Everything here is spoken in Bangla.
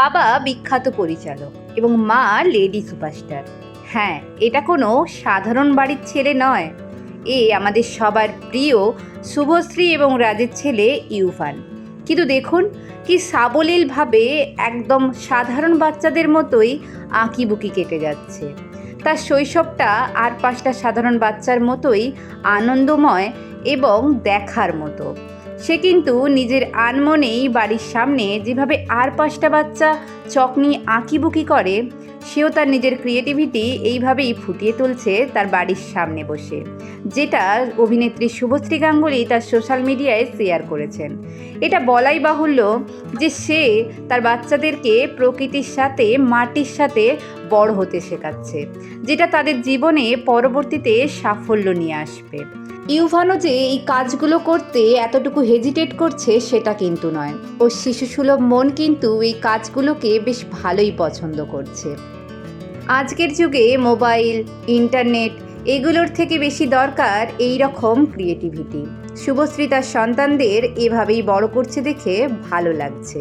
বাবা বিখ্যাত পরিচালক এবং মা লেডি সুপারস্টার। হ্যাঁ এটা কোনো সাধারণ বাড়ির ছেলে নয়। এ আমাদের সবার প্রিয় শুভশ্রী এবং রাজের ছেলে ইউফান। কিন্তু দেখুন কি সাবলীলভাবে একদম সাধারণ বাচ্চাদের মতোই আঁকিবুকি কেটে যাচ্ছে। তার শৈশবটা আর পাঁচটা সাধারণ বাচ্চার মতোই আনন্দময় এবং দেখার মতো। সে কিন্তু নিজের আনমনেই বাড়ির সামনে যেভাবে আর পাঁচটা বাচ্চা চক নিয়ে আঁকিবুকি করে, সেও তার নিজের ক্রিয়েটিভিটি এইভাবেই ফুটিয়ে তুলছে তার বাড়ির সামনে বসে, যেটা অভিনেত্রী শুভশ্রী গাঙ্গুলি তার সোশ্যাল মিডিয়ায় শেয়ার করেছেন। এটা বলাই বাহুল্য যে সে তার বাচ্চাদেরকে প্রকৃতির সাথে, মাটির সাথে বড় হতে শেখাচ্ছে, যেটা তাদের জীবনে পরবর্তীতে সাফল্য নিয়ে আসবে। ইউভানো যে এই কাজগুলো করতে এতটুকু হেজিটেট করছে, সেটা কিন্তু নয়। ও শিশুসুলভ মন কিন্তু এই কাজগুলোকে বেশ ভালোই পছন্দ করছে। আজকের যুগে মোবাইল, ইন্টারনেট, এগুলোর থেকে বেশি দরকার এই রকম ক্রিয়েটিভিটি শুভশ্রী তার সন্তানদের এভাবেই বড় করছে দেখে ভালো লাগছে।